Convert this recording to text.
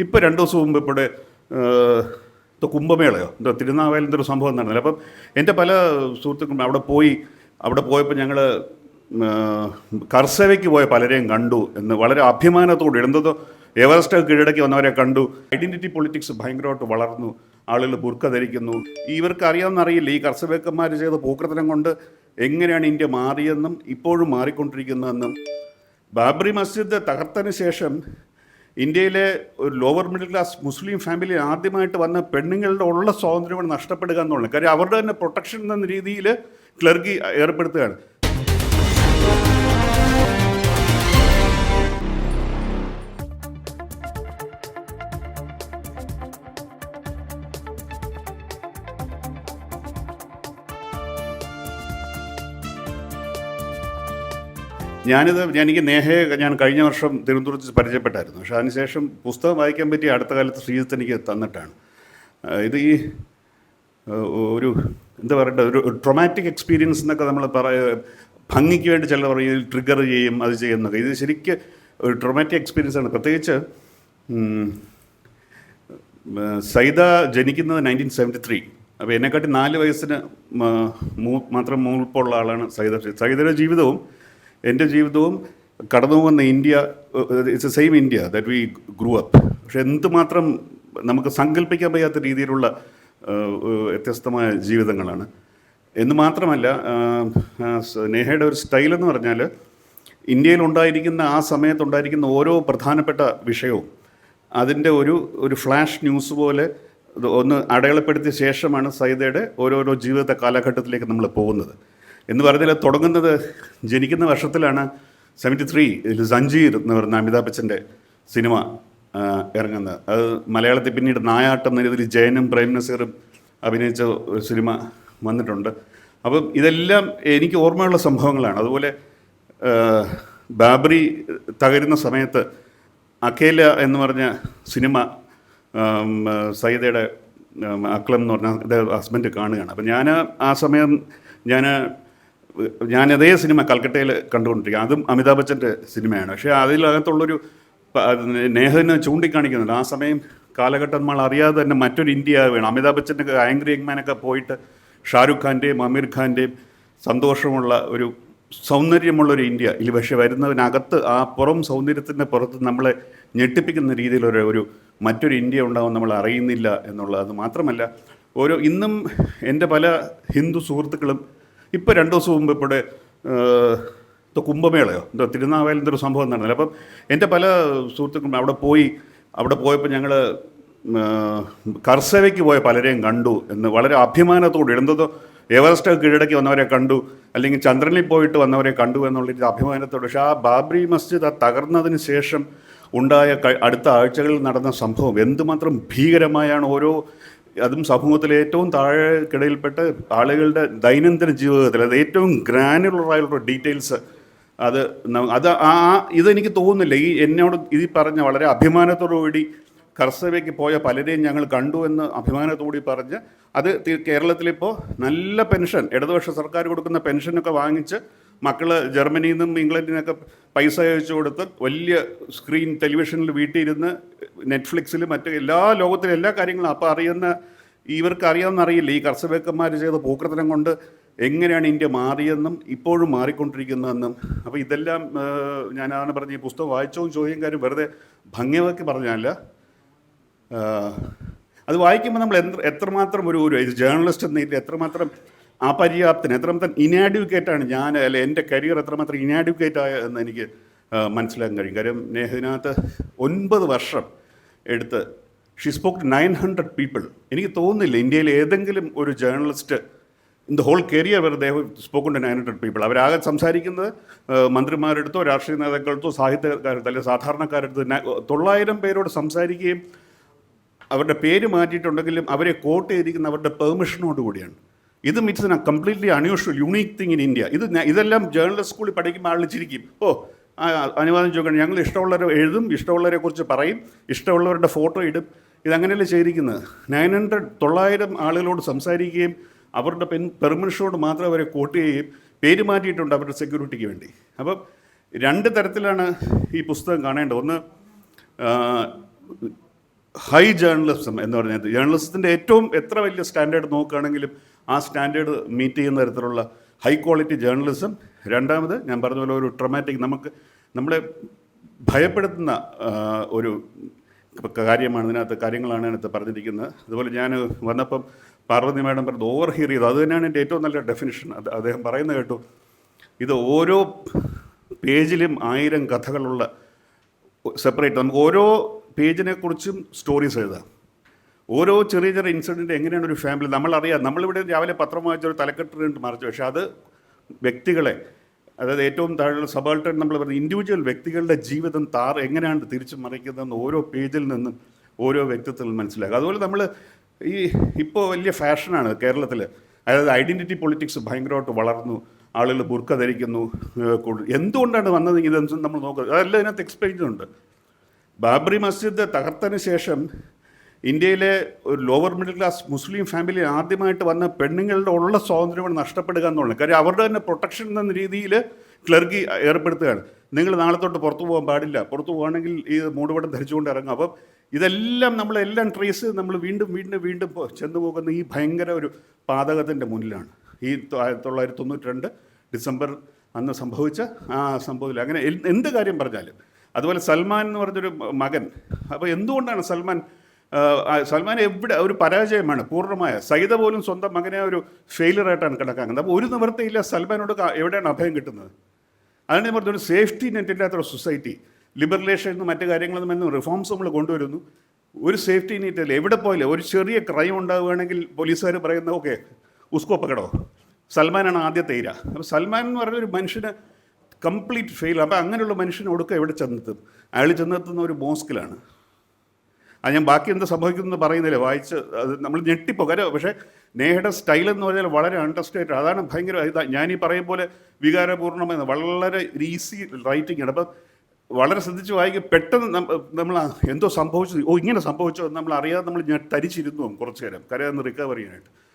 ഇപ്പോൾ രണ്ട് ദിവസം മുമ്പ് എന്തോ കുംഭമേളയോ? എന്തോ തിരുനാവായാലും എന്തൊരു സംഭവം നടന്നില്ല. അപ്പം എന്റെ പല സുഹൃത്തുക്കളും അവിടെ പോയി അവിടെ പോയപ്പോൾ ഞങ്ങൾ കർസവയ്ക്ക് പോയ പലരെയും കണ്ടു എന്ന് വളരെ അഭിമാനത്തോടെ എന്തോ എവറസ്റ്റ് കീഴടക്കി വന്നവരെ കണ്ടു. ഐഡന്റിറ്റി പൊളിറ്റിക്സ് ഭയങ്കരമായിട്ട് വളർന്നു ആളുകൾ ബുർക്ക ധരിക്കുന്നു. ഇവർക്ക് അറിയാമെന്ന് അറിയില്ല ഈ കർഷകന്മാർ ചെയ്ത പൂക്കൃതനം കൊണ്ട് എങ്ങനെയാണ് ഇന്ത്യ മാറിയെന്നും ഇപ്പോഴും മാറിക്കൊണ്ടിരിക്കുന്നതെന്നും. ബാബറി മസ്ജിദ് തകർത്തതിന് ശേഷം ഇന്ത്യയിലെ ഒരു lower middle class Muslim family ആദ്യമായിട്ട് വന്ന പെണ്ണുങ്ങളുടെ ഉള്ള സ്വാതന്ത്ര്യമാണ് നഷ്ടപ്പെടുക എന്നുള്ളത് കാര്യം അവരുടെ തന്നെ പ്രൊട്ടക്ഷൻ എന്ന രീതിയിൽ ക്ലർഗി ഏർപ്പെടുത്തുകയാണ്. ഞാനിത് എനിക്ക് നേഹയെ ഞാൻ കഴിഞ്ഞ വർഷം തിരുവനന്തപുരത്ത് പരിചയപ്പെട്ടായിരുന്നു. പക്ഷേ അതിനുശേഷം പുസ്തകം വായിക്കാൻ പറ്റിയ അടുത്ത കാലത്ത് ശ്രീജിത്ത് എനിക്ക് തന്നിട്ടാണ്. ഇത് ഈ ഒരു എന്താ പറയട്ടെ ഒരു ട്രൊമാറ്റിക് എക്സ്പീരിയൻസ് എന്നൊക്കെ നമ്മൾ പറയ ഭംഗിക്ക് വേണ്ടി ചില പറയും ട്രിഗർ ചെയ്യും അത് ചെയ്യുന്നൊക്കെ ഇത് ശരിക്കും ഒരു ട്രൊമാറ്റിക് എക്സ്പീരിയൻസ് ആണ്. പ്രത്യേകിച്ച് സൈത ജനിക്കുന്നത് നയന്റീൻ സെവന്റി ത്രീ അപ്പോൾ എന്നെക്കാട്ടി നാല് വയസ്സിന് മാത്രം മൂപ്പുള്ള ആളാണ് സൈദ. സൈദയുടെ ജീവിതവും എന്റെ ജീവിതവും കടന്നു പോകുന്ന India it's a same India that we grew up പക്ഷെ എന്തുമാത്രം നമുക്ക് സങ്കല്പിക്കാൻ വയ്യാത്ത രീതിയിലുള്ള വ്യത്യസ്തമായ ജീവിതങ്ങളാണ്. എന്ന് മാത്രമല്ല ആ, ആ, നേഹയുടെ ഒരു സ്റ്റൈൽ എന്ന് പറഞ്ഞാൽ ഇന്ത്യയിൽ ഉണ്ടായിരിക്കുന്ന ആ സമയത്തുണ്ടായിരിക്കുന്ന ഓരോ പ്രധാനപ്പെട്ട വിഷയവും അതിന്റെ ഒരു ഒരു ഫ്ലാഷ് ന്യൂസ് പോലെ ഒന്ന് അടയാളപ്പെടുത്തിയ ശേഷമാണ് സൈദയുടെ ഓരോരോ ജീവിത കാലഘട്ടത്തിലേക്ക് നമ്മൾ പോകുന്നത്. എന്ന് പറഞ്ഞാൽ തുടങ്ങുന്നത് ജനിക്കുന്ന വർഷത്തിലാണ് സെവന്റി ത്രീ സഞ്ജീർ എന്ന് പറയുന്ന അമിതാഭ് ബച്ചന്റെ സിനിമ ഇറങ്ങുന്നത്. അത് മലയാളത്തിൽ പിന്നീട് നായാട്ടം എന്ന രീതിയിൽ ജയനും പ്രേം നസീറും അഭിനയിച്ച ഒരു സിനിമ വന്നിട്ടുണ്ട്. അപ്പം ഇതെല്ലാം എനിക്ക് ഓർമ്മയുള്ള സംഭവങ്ങളാണ്. അതുപോലെ ബാബറി തകരുന്ന സമയത്ത് അഖേല എന്ന് പറഞ്ഞ സിനിമ സയ്യിദയുടെ അക്ലം എന്ന് പറഞ്ഞ ഹസ്ബൻഡ് കാണുകയാണ്. അപ്പം ഞാൻ ആ സമയം ഞാൻ ഞാൻ അതേ സിനിമ കൽക്കട്ടയിൽ കണ്ടുകൊണ്ടിരിക്കുക അതും അമിതാഭ് ബച്ചന്റെ സിനിമയാണ്. പക്ഷേ അതിലകത്തുള്ളൊരു നേഹനെ ചൂണ്ടിക്കാണിക്കുന്നുണ്ട് ആ സമയം കാലഘട്ടം നമ്മൾ അറിയാതെ തന്നെ മറ്റൊരു ഇന്ത്യ വേണം. അമിതാഭ് ബച്ചന്റെ ആംഗ്രി യങ്മാനൊക്കെ പോയിട്ട് ഷാരുഖ് ഖാന്റെയും അമീർ ഖാന്റെയും സന്തോഷമുള്ള ഒരു സൗന്ദര്യമുള്ള ഒരു ഇന്ത്യ ഇതിൽ പക്ഷേ വരുന്നതിനകത്ത് ആ പുറം സൗന്ദര്യത്തിന്റെ പുറത്ത് നമ്മളെ ഞെട്ടിപ്പിക്കുന്ന രീതിയിലൊരു ഒരു മറ്റൊരു ഇന്ത്യ ഉണ്ടാവും നമ്മൾ അറിയുന്നില്ല എന്നുള്ളത് അത് മാത്രമല്ല ഓരോ ഇന്നും എന്റെ പല ഹിന്ദു സുഹൃത്തുക്കളും ഇപ്പോൾ രണ്ട് ദിവസം മുമ്പ് ഇവിടെ എന്തോ കുംഭമേളയോ? എന്തോ തിരുനാവായാലും എന്തൊരു സംഭവം നടന്നില്ല? അപ്പം എന്റെ പല സുഹൃത്തുക്കളും അവിടെ പോയി അവിടെ പോയപ്പോൾ ഞങ്ങൾ കർസവയ്ക്ക് പോയ പലരെയും കണ്ടു എന്ന് വളരെ അഭിമാനത്തോടെ എന്തോ എവറസ്റ്റ് കീഴടക്കി വന്നവരെ കണ്ടു അല്ലെങ്കിൽ ചന്ദ്രനിൽ പോയിട്ട് വന്നവരെ കണ്ടു എന്നുള്ള ഒരു അഭിമാനത്തോടെ. പക്ഷേ ആ ബാബറി മസ്ജിദ് ആ തകർന്നതിന് ശേഷം ഉണ്ടായ അടുത്ത ആഴ്ചകളിൽ നടന്ന സംഭവം എന്തുമാത്രം ഭീകരമായാണ് ഓരോ അതും സമൂഹത്തിലെ ഏറ്റവും താഴെ താഴെക്കിടയിൽപ്പെട്ട് ആളുകളുടെ ദൈനംദിന ജീവിതത്തിൽ അത് ഏറ്റവും ഗ്രാനുലറായുള്ള ഡീറ്റെയിൽസ് അത് അത് ആ ഇതെനിക്ക് തോന്നുന്നില്ല. ഈ എന്നോട് ഇത് പറഞ്ഞ വളരെ അഭിമാനത്തോടുകൂടി കർസവയ്ക്ക് പോയ പലരെയും ഞങ്ങൾ കണ്ടു എന്ന് അഭിമാനത്തോടുകൂടി പറഞ്ഞ് അത് കേരളത്തിലിപ്പോൾ നല്ല പെൻഷൻ ഇടതുപക്ഷ സർക്കാർ കൊടുക്കുന്ന പെൻഷനൊക്കെ വാങ്ങിച്ച് മക്കൾ ജർമ്മനിയിൽ നിന്നും ഇംഗ്ലണ്ടിൽ നിന്നൊക്കെ പൈസ അയച്ചു കൊടുത്ത് വലിയ സ്ക്രീൻ ടെലിവിഷനിൽ വീട്ടിലിരുന്ന് നെറ്റ്ഫ്ലിക്സിൽ മറ്റ് എല്ലാ ലോകത്തിലെ എല്ലാ കാര്യങ്ങളും അപ്പോൾ അറിയുന്ന ഇവർക്ക് അറിയാമെന്ന് അറിയില്ല ഈ കർഷകന്മാർ ചെയ്ത പൂക്കൃതനം കൊണ്ട് എങ്ങനെയാണ് ഇന്ത്യ മാറിയെന്നും ഇപ്പോഴും മാറിക്കൊണ്ടിരിക്കുന്നതെന്നും. അപ്പോൾ ഇതെല്ലാം ഞാനാണ് പറഞ്ഞ ഈ പുസ്തകം വായിച്ചോ ചോദ്യം കാര്യം വെറുതെ ഭംഗിയാക്കി പറഞ്ഞല്ല അത് വായിക്കുമ്പോൾ നമ്മൾ എത്ര എത്രമാത്രം ഒരു ഒരു ജേർണലിസ്റ്റ് എന്ന രീതിയിൽ എത്രമാത്രം അപര്യാപ്തന് എത്രമാത്രം ഇനാഡ്യൂക്കേറ്റ് ആണ്. ഞാൻ അല്ല എന്റെ കരിയർ എത്രമാത്രം ഇനാഡ്യൂക്കേറ്റ് ആയ എന്ന് എനിക്ക് മനസ്സിലാക്കാൻ കഴിയും. കാര്യം നേഹത്തിനകത്ത് ഒൻപത് വർഷം എടുത്ത് she spoke nine hundred people എനിക്ക് തോന്നുന്നില്ല ഇന്ത്യയിൽ ഏതെങ്കിലും ഒരു journalist in the whole career വെറുതെ spoken to nine hundred people അവരാകെ സംസാരിക്കുന്നത് മന്ത്രിമാരെടുത്തോ രാഷ്ട്രീയ നേതാക്കളെടുത്തോ സാഹിത്യകാരെടുത്തോ അല്ലെങ്കിൽ സാധാരണക്കാരെടുത്തോ തൊള്ളായിരം പേരോട് സംസാരിക്കുകയും അവരുടെ പേര് മാറ്റിയിട്ടുണ്ടെങ്കിലും അവരെ കോട്ട് ചെയ്തിരിക്കുന്ന അവരുടെ പെർമിഷനോട് കൂടിയാണ് ഇത് it's completely unusual unique thing in India ഇത് ഇതെല്ലാം ജേർണലിസ്റ്റ് സ്കൂളിൽ പഠിക്കുമ്പോൾ ആളിച്ചിരിക്കും ചിരിക്കും. ഓ ആ, അനുവാദം ചോദിക്കണം. ഞങ്ങൾ ഇഷ്ടമുള്ളവരെ എഴുതും ഇഷ്ടമുള്ളവരെ കുറിച്ച് പറയും ഇഷ്ടമുള്ളവരുടെ ഫോട്ടോ ഇടും. ഇതങ്ങനെയല്ലേ ചെയ്തിരിക്കുന്നത്? നയൻ ഹൺഡ്രഡ് തൊള്ളായിരം ആളുകളോട് സംസാരിക്കുകയും അവരുടെ പെൻ പെർമിഷനോട് മാത്രം അവരെ കോട്ട് ചെയ്യുകയും പേര് മാറ്റിയിട്ടുണ്ട് അവരുടെ സെക്യൂരിറ്റിക്ക് വേണ്ടി. അപ്പം രണ്ട് തരത്തിലാണ് ഈ പുസ്തകം കാണേണ്ടത്. ഒന്ന് ഹൈ ജേർണലിസം എന്ന് പറഞ്ഞത് ജേർണലിസത്തിന്റെ ഏറ്റവും എത്ര വലിയ സ്റ്റാൻഡേർഡ് നോക്കുകയാണെങ്കിലും ആ സ്റ്റാൻഡേർഡ് മീറ്റ് ചെയ്യുന്ന തരത്തിലുള്ള ഹൈ ക്വാളിറ്റി ജേർണലിസം. രണ്ടാമത് ഞാൻ പറഞ്ഞ പോലെ ഒരു ട്രമാറ്റിക് നമുക്ക് നമ്മളെ ഭയപ്പെടുത്തുന്ന ഒരു കാര്യമാണ് ഇതിനകത്ത് കാര്യങ്ങളാണ് അതിനകത്ത് പറഞ്ഞിരിക്കുന്നത്. അതുപോലെ ഞാൻ വന്നപ്പം പാർവതി മാഡം പറഞ്ഞത് ഓവർ ഹിയർ ചെയ്തു. അത് തന്നെയാണ് എന്റെ ഏറ്റവും നല്ല ഡെഫിനിഷൻ. അത് അദ്ദേഹം പറയുന്നത് കേട്ടു ഇത് ഓരോ പേജിലും ആയിരം കഥകളുള്ള സെപ്പറേറ്റ് നമുക്ക് ഓരോ പേജിനെക്കുറിച്ചും സ്റ്റോറീസ് എഴുതാം. ഓരോ ചെറിയ ചെറിയ ഇൻസിഡന്റ് എങ്ങനെയാണ് ഒരു ഫാമിലി നമ്മളറിയാം നമ്മളിവിടെ രാവിലെ പത്രം വായിച്ചൊരു ഒരു മറിച്ച്. പക്ഷേ അത് വ്യക്തികളെ അതായത് ഏറ്റവും താഴെയുള്ള സബാൾട്ടൺ നമ്മൾ പറഞ്ഞ ഇൻഡിവിജ്വൽ വ്യക്തികളുടെ ജീവിതം താർ എങ്ങനെയാണ് തിരിച്ചു മറിക്കുന്നതെന്ന് ഓരോ പേജിൽ നിന്നും ഓരോ വ്യക്തിത്വത്തിൽ മനസ്സിലാക്കുക. അതുപോലെ നമ്മൾ ഈ ഇപ്പോൾ വലിയ ഫാഷനാണ് കേരളത്തിൽ അതായത് ഐഡന്റിറ്റി പൊളിറ്റിക്സ് ഭയങ്കരമായിട്ട് വളർന്നു ആളുകൾ ബുർക്ക ധരിക്കുന്നു എന്തുകൊണ്ടാണ് വന്നത് ഇതെന്ന് നമ്മൾ നോക്കുക. അതെല്ലാം ഇതിനകത്ത് എക്സ്പ്ലെയിൻ ചെയ്യുന്നുണ്ട്. ബാബറി മസ്ജിദ് തകർത്തതിന് ശേഷം ഇന്ത്യയിലെ ഒരു lower middle class Muslim family ആദ്യമായിട്ട് വന്ന പെണ്ണുങ്ങളുടെ ഉള്ള സ്വാതന്ത്ര്യമാണ് നഷ്ടപ്പെടുക എന്നുള്ളത്. കാര്യം അവരുടെ തന്നെ പ്രൊട്ടക്ഷൻ എന്ന രീതിയിൽ ക്ലർക്കി ഏർപ്പെടുത്തുകയാണ്. നിങ്ങൾ നാളെ തൊട്ട് പുറത്തു പോകാൻ പാടില്ല. പുറത്തു പോകുകയാണെങ്കിൽ ഈ മൂടുപടം ധരിച്ചുകൊണ്ട് ഇറങ്ങും. അപ്പം ഇതെല്ലാം നമ്മളെല്ലാം ട്രേസ് നമ്മൾ വീണ്ടും വീണ്ടും വീണ്ടും ചെന്നു പോകുന്ന ഈ ഭയങ്കര ഒരു പാതകത്തിന്റെ മുന്നിലാണ്. ഈ ആയിരത്തി തൊള്ളായിരത്തി തൊണ്ണൂറ്റി രണ്ട് ഡിസംബർ അന്ന് സംഭവിച്ച ആ സംഭവത്തിൽ. അങ്ങനെ എന്ത് കാര്യം പറഞ്ഞാലും. അതുപോലെ സൽമാൻ എന്ന് പറഞ്ഞൊരു മകൻ. അപ്പോൾ എന്തുകൊണ്ടാണ് സൽമാൻ സൽമാൻ എവിടെ ഒരു പരാജയമാണ് പൂർണമായ. സഹിത പോലും സ്വന്തം മകനെ ഒരു ഫെയിലറായിട്ടാണ് കണക്കാക്കുന്നത് അപ്പോൾ ഒരു നിവൃത്തിയില്ല സൽമാനോട് എവിടെയാണ് അഭയം കിട്ടുന്നത്? അതാണ് ഞാൻ ഒരു സേഫ്റ്റി നെറ്റ് ഇല്ലാത്തൊരു സൊസൈറ്റി ലിബറലേഷൻ എന്നും മറ്റു കാര്യങ്ങളൊന്നും എന്നും റിഫോംസ് നമ്മൾ കൊണ്ടുവരുന്നു. ഒരു സേഫ്റ്റി നെറ്റ് ഇല്ല എവിടെ പോയില്ല ഒരു ചെറിയ ക്രൈം ഉണ്ടാവുകയാണെങ്കിൽ പോലീസുകാർ പറയുന്നത് ഓക്കെ ഉസ്കോ പകടോ സൽമാനാണ് ആദ്യത്തെ ഇര. അപ്പോൾ സൽമാൻ എന്ന് പറഞ്ഞ ഒരു മനുഷ്യന് കംപ്ലീറ്റ് ഫെയിൽ അപ്പോൾ അങ്ങനെയുള്ള മനുഷ്യനെ ഒടുക്കം എവിടെ ചെന്നെത്തും? അയാൾ ചെന്നെത്തുന്ന ഒരു മോസ്കിലാണ് അത് ഞാൻ ബാക്കി എന്താ സംഭവിക്കുന്നത് പറയുന്നില്ല. വായിച്ച് അത് നമ്മൾ ഞെട്ടിപ്പോകാരോ പക്ഷേ നേഹയുടെ സ്റ്റൈൽ എന്ന് പറഞ്ഞാൽ വളരെ അണ്ടർസ്റ്റേറ്റഡ് അതാണ് ഭയങ്കര ഇതാ. ഈ പറയും പോലെ വികാരപൂർണമായ വളരെ ഈസി റൈറ്റിംഗ് ആണ്. അപ്പം വളരെ ശ്രദ്ധിച്ച് വായിക്കും പെട്ടെന്ന് നമ്മൾ എന്തോ സംഭവിച്ചു. ഓ ഇങ്ങനെ സംഭവിച്ചോ എന്ന് നമ്മൾ അറിയാതെ നമ്മൾ ഞാൻ തരിച്ചിരുന്നു കുറച്ച് നേരം. കരയെന്ന് റിക്കവർ ചെയ്യാനായിട്ട്.